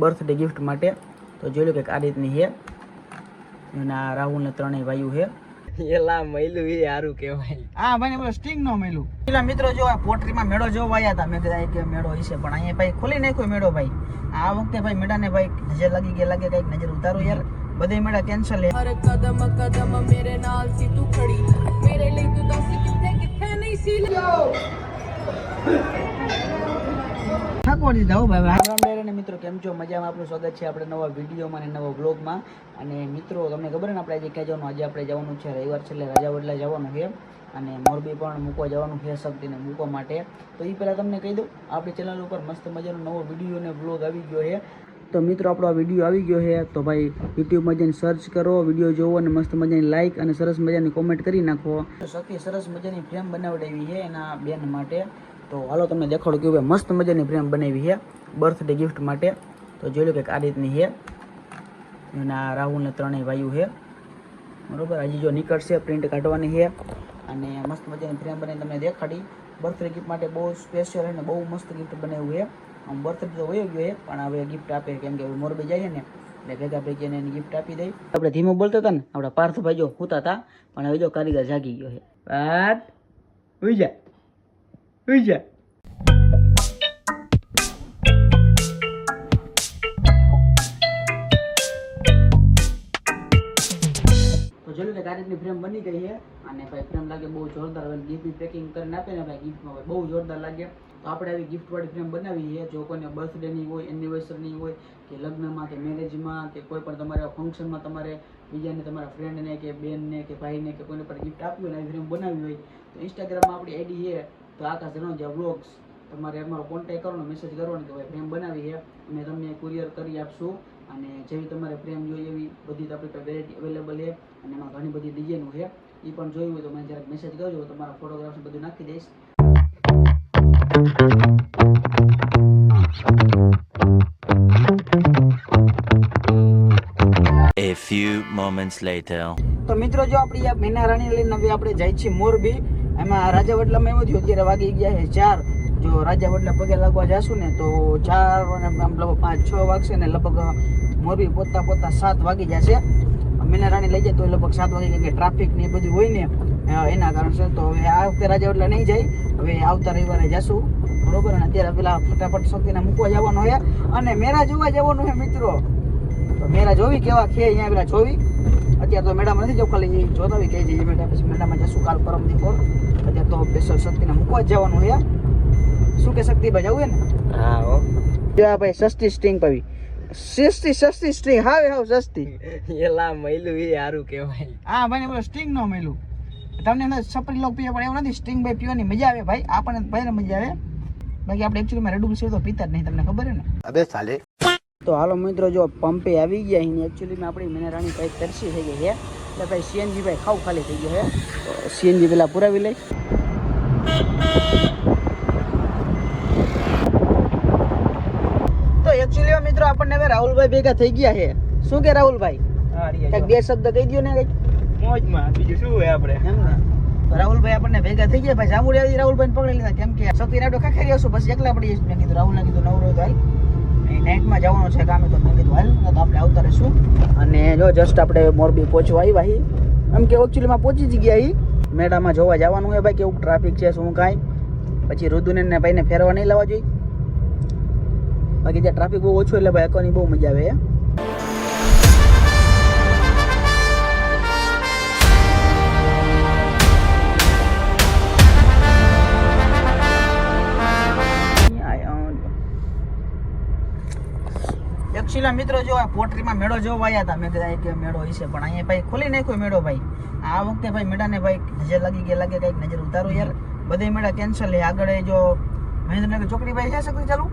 Birthday gift માટે. તો જોઈ લો કે આ રીતની છે. અને આ રાહુલને ત્રણેય વાયુ છે. એલા મૈલું એ સારું કહેવાય. હા ભાઈ બોલો સ્ટિંગ નો મૈલું પેલા મિત્રો જો પોટરીમાં મેળો જોવા આવ્યા હતા. મેં કીધા કે મેળો હશે? પણ અહીંયા ભાઈ ખોલી નાખ્યો મેળો ભાઈ. આ વખતે ભાઈ મેળાને ભાઈ નજર લાગી ગયા લાગે કંઈક નજર ઉતારો યાર. બધે મેળા કેન્સલ હે હર કદમ કદમ મેરે નાલ ખડી. મેરે નહીં ઠાકોર દીધા ભાઈ મિત્રો કેમ છો? મજામાં આપણું સ્વાગત છે આપણે નવા વિડીયોમાં અને નવા બ્લોગમાં અને મિત્રો, તમને ખબર ને, આપણે આજે ક્યાં જવાનું? આજે આપણે જવાનું છે રવિવાર, છેલ્લે રજા વડલા જવાનું છે. અને મોરબી પણ મૂકવા જવાનું છે શક્તિને મૂકવા માટે. તો એ પહેલાં તમને કહી દઉં, આપણી ચેનલ ઉપર મસ્ત મજાનો નવો વીડિયો અને બ્લોગ આવી ગયો છે. તો મિત્રો, આપણો આ વીડિયો આવી ગયો છે. તો ભાઈ યુટ્યુબમાં જઈને સર્ચ કરો વીડિયો જોવો અને મસ્ત મજાની લાઇક અને સરસ મજાની કોમેન્ટ કરી નાખો. સખી સરસ મજાની ફ્રેમ બનાવડાવી છે એના બેન માટે. તો હાલો તમને દેખાડો કે મસ્ત મજાની ફ્રેમ બનાવી છે બર્થડે ગિફ્ટ માટે. તો જોઈ લો કે આ રીતની છે. અને આ રાહુલ ને ત્રણેય વાયુ છે. બરોબર? હજી જો નીકળશે પ્રિન્ટ કાઢવાની છે. અને મસ્ત મજાની ફ્રેમ બનાવી તમને દેખાડી. બર્થડે ગિફ્ટ માટે બહુ સ્પેશિયલ અને બહુ મસ્ત ગિફ્ટ બનાવ્યું છે. આમ બર્થડે તો વયો ગયો પણ હવે ગિફ્ટ આપે કેમ કે મોરબી જાય ને, એટલે ભેગા ભેગી એને ગિફ્ટ આપી દઈ. આપણે ધીમું બોલતા હતા ને, આપણા પાર્થભાઈ જો હોતા હતા, પણ હવે જો કારીગર જાગી ગયો છે. પાર્થ ઉઈ ઉઈ જા તો જોયું કે તારીખની ફ્રેમ બની ગઈ છે અને ભાઈ ફ્રેમ લાગે બહુ જોરદાર હવે ગિફ્ટ પેકિંગ કરીને આપે ને ભાઈ ગિફ્ટમાં બહુ જોરદાર લાગે. તો આપણે આવી ગિફ્ટવાળી ફ્રેમ બનાવી છે. જો કોઈને બર્થડેની હોય એનિવર્સરીની હોય, કે લગ્નમાં, કે મેરેજમાં કે કોઈ પણ તમારે ફંક્શનમાં તમારે બીજાને, તમારા ફ્રેન્ડને કે બેનને, કે ભાઈને, કે કોઈને પણ ગિફ્ટ આપવી હોય ને આવી ફ્રેમ બનાવી હોય, તો ઇન્સ્ટાગ્રામમાં આપણી આઈડી છે તો આકાશ રણોજા વ્લોગ્સ તમારે અમારો કોન્ટેક્ટ કરવાનો મેસેજ કરવાનો કે ભાઈ ફ્રેમ બનાવી છે. અમે તમને કુરિયર કરી આપશું. અને જેવી તમારે ફ્રેમ જોઈએ એવી બધી જ આપણી પાસે વેરાયટી અવેલેબલ છે. અને એમાં ઘણી બધી ડિઝાઇનો છે. એ પણ જોયું હોય તો મને જરાક મેસેજ કરજો. તમારા ફોટોગ્રાફ્સ બધું નાખી દઈશ. A few moments later. તો મિત્રો જો આપણી આ મીના રાણી લઈને હવે આપણે જાય છીએ મોરબી. એમાં રાજા વડલામાં એવું થયું, અત્યારે વાગી ગયા છે ચાર. જો રાજા વડલા પગે લાગવા જશું ને, તો ચાર અને આમ લગભગ પાંચ, છ વાગશે ને, લગભગ મોરબી પોતા પોતા સાત વાગી જશે. મીના રાણી લઈ જાય તો લગભગ સાત વાગે કે ટ્રાફિક ને એ બધું હોય ને એના કારણસર તો હવે આ વખતે રાજા વડલા નહીં જાય. હવે આવતા રવિવારે જશું. બરોબર? અને અત્યારે પેલા ફટાફટ શક્તિને મૂકવા જવાનું છે. અને મેરા જોવા જવાનું છે મિત્રો. મેરા જોવી કેવા છે, અહીંયા પેલા જોવી? અત્યારે તો મેળામાં નથી જવું ખાલી જોતા હોય કહી જઈએ મેળા પછી મેળામાં જશું કાલ પરમ દીપોર. અત્યારે તો બેસલ શક્તિને મૂકવા જ જવાનું છે શું કે શક્તિ ભાઈ જવું ને? હા હો. જો ભાઈ સસ્તી સ્ટ્રિંગ પાવી સસ્તી સસ્તી સ્ટ્રિંગ હાવે હાવ સસ્તી. એલા મૈલું એ સારું કહેવાય. હા ભાઈ બોલો સ્ટ્રિંગ નો મૈલું તમને અંદર સપરી લોક પીવા પણ એવું નથી સ્ટ્રિંગ ભાઈ પીવાની મજા આવે ભાઈ. આપણને ભાઈને મજા આવે. બાકી આપણે એકચ્યુઅલીમાં રેડ પીશું તો પીતા જ નહીં તમને ખબર છે ને? અબે સાલે તો હાલો મિત્રો જો પંપે આવી ગયા અહીં એકચ્યુઅલીમાં આપણી મિનારાણી કંઈક તરસી થઈ ગઈ છે. એટલે ભાઈ સીએનજી ભાઈ ખાવ ખાલી થઈ ગયો છે. તો સીએનજી પેલા પુરાવી લઈ. તો એકચ્યુઅલીમાં મિત્રો આપણને હવે રાહુલભાઈ ભેગા થઈ ગયા છે. શું કે રાહુલભાઈ? બે શબ્દ કહી દો ને કંઈક. મોજમાં બીજું શું હોય આપણે? એમ ને. રાહુલભાઈ આપણને ભેગા થઈ ગયા ભાઈ જામુડી રાહુલભાઈ પકડી લીધા. કેમ કે સતી નાડો ખાખરી આવશું બસ એકલા પડી મેં કીધું રાહુલને કીધું નવરો હાલ. નાઇટમાં જવાનું છે કામે તો મેં કીધું, હાલ તો આપણે આવતા રહીશું. અને જો જસ્ટ આપણે મોરબી પહોંચવા આવ્યા હી, એમ કે એકચ્યુઅલીમાં પહોંચી જ ગયા હી. મેળામાં જોવા જવાનું હોય ભાઈ, કેવું ટ્રાફિક છે, શું કાંઈ. પછી રુદુને ભાઈને ફેરવા નહીં લાવવા જોઈએ. બાકી ત્યાં ટ્રાફિક બહુ ઓછું એટલે ભાઈ અકોની બહુ મજા આવે એકચ્યુઅલી મિત્રો જો આ પોટરીમાં મેળો જોવા આવ્યા હતા મેં કીધા કે મેળો હશે. પણ અહીંયા ભાઈ ખોલી નાખ્યો મેળો ભાઈ. આ વખતે ભાઈ મેળાને ભાઈ નજર લાગી ગયા લાગે કંઈક નજર ઉતારો યાર. બધે મેળા કેન્સલ છે. આગળ એ જો મહેન્દ્રનગર ચોકડી ભાઈ છે સકરી ચાલુ?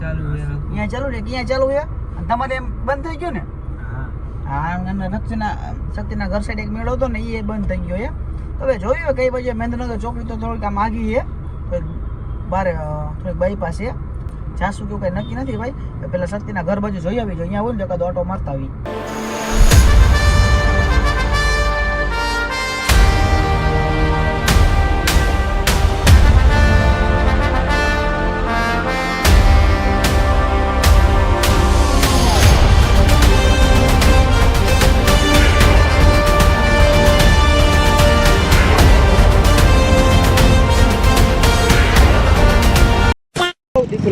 ચાલુ અહીંયા ચાલુ છે ક્યાં ચાલુ છે? તમારે એમ બંધ થઈ ગયો ને? હા. શક્તિના શક્તિના ઘર સાઈડ એક મેળો હતો ને એ બંધ થઈ ગયો તો હવે જોયું કઈ બાજુ મહેન્દ્રનગર ચોકડી તો થોડીક આમ આગી છે. બારે થોડીક બાયપાસ છે. જાસુ કેવું કઈ નક્કી નથી ભાઈ પેલા શક્તિના ઘર બાજુ જોઈ આવી, જો અહીંયા હોય ને તો ઓટો મારતા આવી.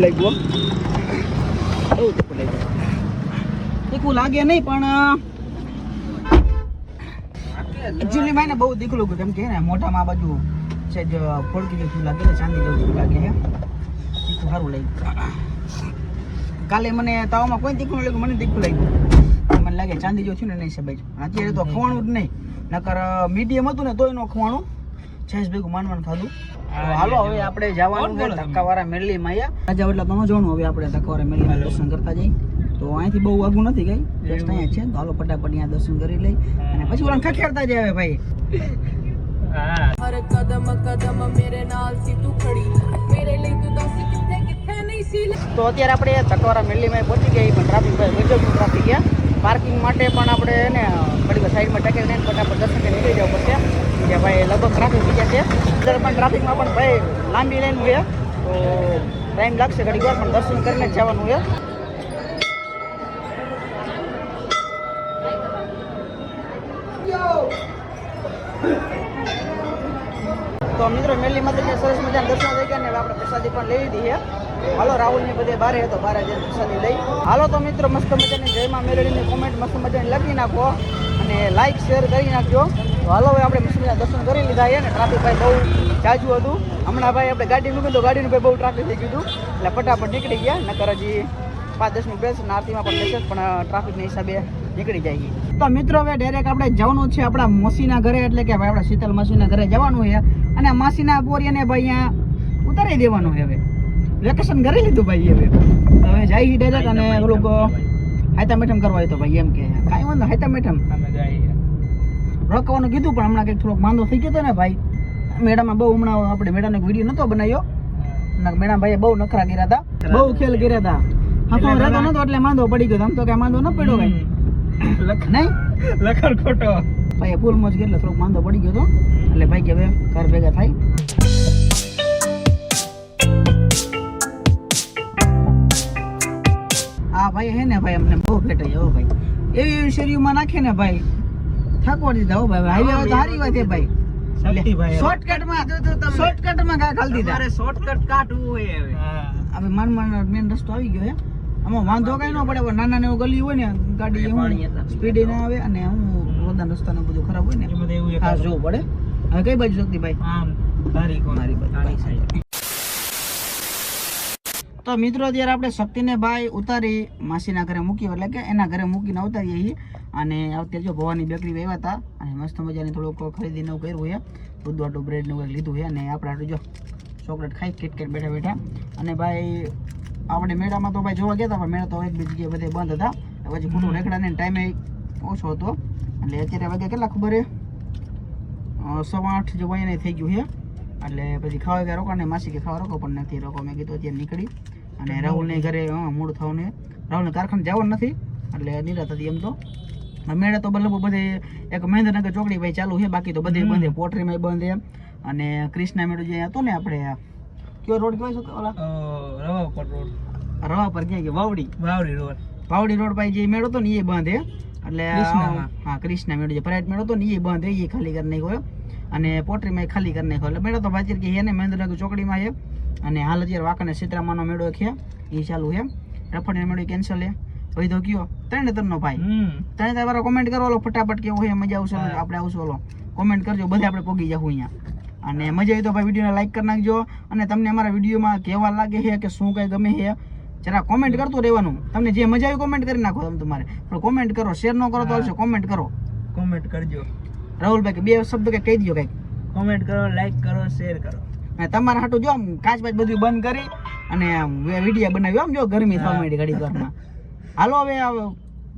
લાગ્યું હો. બહુ તીખું લાગ્યું તીખું લાગે નહીં, પણ એકચ્યુઅલી માને બહુ દીખલું ગયું કેમ કે ને મોઢામાં આ બાજુ છે જ ફોડકી જેવું લાગે છે, ચાંદી જેવું લાગે છે. તીખું સારું લાગ્યું. કાલે મને તાવમાં કોઈ તીખું ન લાગ્યું, મને તીખું લાગ્યું. મને લાગે ચાંદી જેવું થયું ને નહીં સબાઈ અત્યારે તો ખવાણું જ નહીં. નકર મીડિયમ હતું ને તોય નો ખવાણું. છેસ ભેગું માનવાનું ખાધું હાલો હવે આપણે એટલે તમે જોણું હવે આપણે ધક્કાવાળા મેળલી દર્શન કરતા જઈએ તો અહીંથી બહુ આગું નથી છે દર્શન કરી લઈ અને પછી ઓલા ખખેડતા જાય ભાઈ તો અત્યારે આપણે તકવારા મેલ્લીમાં પહોંચી ગઈ પણ ટ્રાફિક ભાઈ મુજબનું ટ્રાફિક ગયા પાર્કિંગ માટે પણ આપણે ને ઘડી સાઈડમાં ટકે ને ફટાફટ દર્શન કરી લગભગ ટ્રાફિક થઈ ગયા છે અંદર પણ ટ્રાફિકમાં પણ ભાઈ લાંબી લાઈન હોય. તો ટાઈમ લાગશે ઘડી વાર, પણ દર્શન કરીને જ જવાનું હોય. તો મિત્રો, મેલી માતા સરસ મજાના દર્શન થઈ ગયા ને આપણે પ્રસાદી પણ લઈ લીધી છે. હાલો રાહુલની બધે બારે હતો બારે જે પ્રસાદી લઈ. હાલો તો મિત્રો, મસ્ત મજાની જયમાં મેળવીને કોમેન્ટ મસ્ત મજાની લખી નાખો અને લાઈક શેર કરી નાખજો. તો હાલો, હવે આપણે મસ્ત દર્શન કરી લીધા છે ને ટ્રાફિક ભાઈ બહુ જાજુ હતું. હમણાં ભાઈ આપણે ગાડી મૂકી તો ગાડીનું ભાઈ બહુ ટ્રાફિક થઈ ગયું હતું. એટલે ફટાફટ નીકળી ગયા, નકર હજી પાંચ દસ મિનિટ બેસ આરતીમાં પણ બેસે પણ ટ્રાફિકના હિસાબે નીકળી જાય તો મિત્રો, હવે ડાયરેક્ટ આપણે જવાનું છે આપણા મોસીના ઘરે, એટલે કે ભાઈ આપણા શીતલ માસીના ઘરે જવાનું છે. અને માસીના બોરિયાને ભાઈ અહીંયા ઉતારી દેવાનું છે હવે. વેકેશન કરી લીધું ભાઈ હવે હવે જાય ડાયરેક્ટ અને ઓલું હાયતા મેઠમ કરવા તો ભાઈ એમ કે. કાંઈ વાંધો હાયતા મેઠમ રોકવાનું કીધું પણ હમણાં કંઈક થોડોક માંદો થઈ ગયો હતો ને ભાઈ. મેળામાં બહુ હમણાં આપણે મેળાનો વીડિયો નહોતો બનાવ્યો. મેળા ભાઈએ બહુ નખરા કર્યા હતા. બહુ ખેલ કર્યા હતા. હા રહેતો નતો એટલે માંદો પડી ગયો. આમ તો કાંઈ માંદો ન પડ્યો ભાઈ નહીં? લખર ખોટો. ભાઈ ફૂલ મોજ કે એટલે થોડોક માંદો પડી ગયો હતો એટલે ભાઈ કે હવે ઘર ભેગા થાય. આ ભાઈ હે ને ભાઈ અમને બહુ ભેટાઈ એવો ભાઈ. એવી એવી શેરીઓમાં નાખે ને ભાઈ. થાકવા દીધા હો ભાઈ. હાઈવે તો સારી વાત છે ભાઈ. શોર્ટકટમાં શોર્ટકટમાં કા ખાલી દીધા. શોર્ટકટ કાઢવું હોય હવે. હવે માન માન મેન રસ્તો આવી ગયો હે. આમાં વાંધો કઈ ન પડે નાના ને એવું ગલી હોય ને ગાડી હું સ્પીડ ના આવે અને હું રોદાન રસ્તાને બધું ખરાબ હોય ને. જોવું પડે. હવે કઈ બાજુ શકતી ભાઈ? આમ મારી બાજુ. તો મિત્રો અત્યારે આપણે શક્તિને ભાઈ ઉતારી માસીના ઘરે મૂકી એટલે કે એના ઘરે મૂકીને ઉતારીએ છીએ. અને અત્યારે જો ભવાની બેકરી આવ્યા હતા અને મસ્ત મજાની થોડુંક ખરીદીને એવું કર્યું હોય દૂધ વાટું બ્રેડ ને લીધું છે. અને આપણે આટલું જો ચોકલેટ ખાઈ કિટકેટ બેઠા બેઠા. અને ભાઈ આપણે મેળામાં તો ભાઈ જોવા ગયા હતા પણ મેળા તો એક બે જગ્યાએ બધે બંધ હતા. પછી ખોટું રેકડા ને ટાઈમે ઓછો હતો. એટલે અત્યારે વાગે કેટલા ખબર છે? સવા આઠ જેવું અહીંયા થઈ ગયું છે. એટલે પછી ખાવા ગયા રોકાણ ને માસી કે ખાવા રોકો પણ નથી. રોકો મેં કીધું અત્યારે નીકળી. અને રાહુલને ઘરે હા મૂળ થવાનું રાહુલને કારખાને જવાનું નથી. એટલે નિરાત હતી એમ તો. મેળે તો લગભગ બધે એક મહેન્દ્રનગર ચોકડી ભાઈ ચાલુ છે બાકી તો બધે બંધ પોટરીમાં બંધ છે. અને ક્રિષ્ના મેળો જે હતો ને આપણે કયો રોડ કહેવાય છે ઓલા? રવાપર રોડ. રવા પર ક્યાં કે વાવડી? વાવડી રોડ. પાવડી રોડ પાસે જે મેળો હતો ને એ બંધ છે. એટલે હા ક્રિષ્ના મેળો જે પ્રાઇવેટ મેળો હતો ને એ બંધ છે એ ખાલી કરી નાખ્યો અને પોટરીમાં ખાલી કરી નાખ્યો એટલે મેળો તો ભાઈ કે એને મહેન્દ્રનગર ચોકડીમાં છે અને હાલ અત્યારે વાંકાને સીતરામાનો મેળો છે એ ચાલુ છે. રફડીનો મેળો કેન્સલ છે. ભાઈ તો કયો ત્રણે ત્રણનો ભાઈ. ત્રણે ત્રણ વાળો કોમેન્ટ કરો ઓલો ફટાફટ કેવું હોય મજા આવશે આપણે આવશું ઓલો. કોમેન્ટ કરજો બધા આપણે પોગી જાવ અહીંયા. અને મજા આવી તો ભાઈ વિડીયોને લાઈક કરી નાખજો. અને તમને અમારા વિડીયોમાં કેવા લાગે છે કે શું કઈ ગમે છે જરા કોમેન્ટ કરતું રહેવાનું. તમને જે મજા આવી કોમેન્ટ કરી નાખો તમે તમારે. પણ કોમેન્ટ કરો શેર ન કરો તો હાલશે કોમેન્ટ કરો. કોમેન્ટ કરજો. રાહુલભાઈ કે બે શબ્દ કે કહી દો કંઈક. કોમેન્ટ કરો લાઈક કરો શેર કરો. અને તમારા હાટું જો આમ કાચ બાચ બધું બંધ કરી અને વિડીયા બનાવ્યો આમ જો ગરમી થવા માંડી ઘડી ઘરમાં હાલો હવે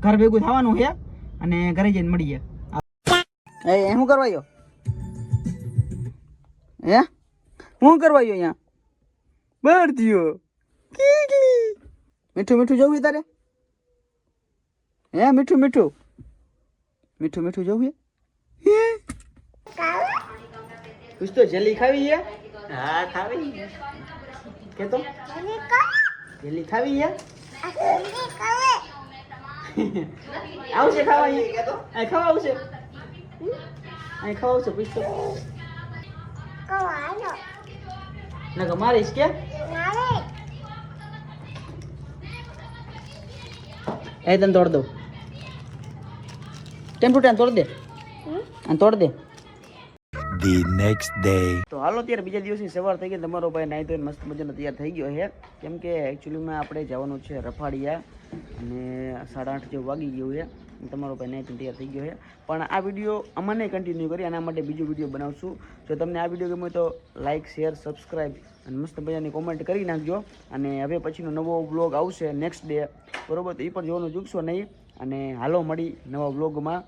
ઘર ભેગું થવાનું છે અને ઘરે જઈને મળીએ એ એ શું કરવા આવ્યો હે? હું કરવા આવ્યો અહીંયા? બહાર થયો. મીઠું મીઠું જવું તારે? હે મીઠું મીઠું? મીઠું મીઠું જવું છે કુછ તો જલ્દી ખાવી છે? હા ખાવી. કે તો જલ્દી ખાવી છે? આવશે ખાવા અહીં કે ખાવા આવશે અહીં ખાવા આવશે પૂછ તો. નકર મારીશ કે? એ તને તોડ દઉં. ટેમ્પુ ટેમ તોડ દે. અને તોડ દે. The નેક્સ્ટ ડે તો હાલો ત્યારે બીજા દિવસની સવાર થઈ ગઈ તમારો ભાઈ નાહી ધોઈને મસ્ત મજાનો તૈયાર થઈ ગયો છે. કેમ કે એકચ્યુઅલીમાં આપણે જવાનું છે રફાડિયા અને સાડા આઠ જેવું વાગી ગયું છે. તમારો ભાઈ નાહી તૈયાર થઈ ગયો છે. પણ આ વીડિયો અમને કન્ટિન્યુ કરી એના માટે બીજો વીડિયો બનાવશું. જો તમને આ વીડિયો ગમે તો લાઇક શેર સબસ્ક્રાઈબ અને મસ્ત મજાની કોમેન્ટ કરી નાખજો. અને હવે પછીનો નવો બ્લોગ આવશે નેક્સ્ટ ડે બરોબર? તો એ પણ જોવાનું ચૂકશો નહીં. અને હાલો મળી નવા બ્લોગમાં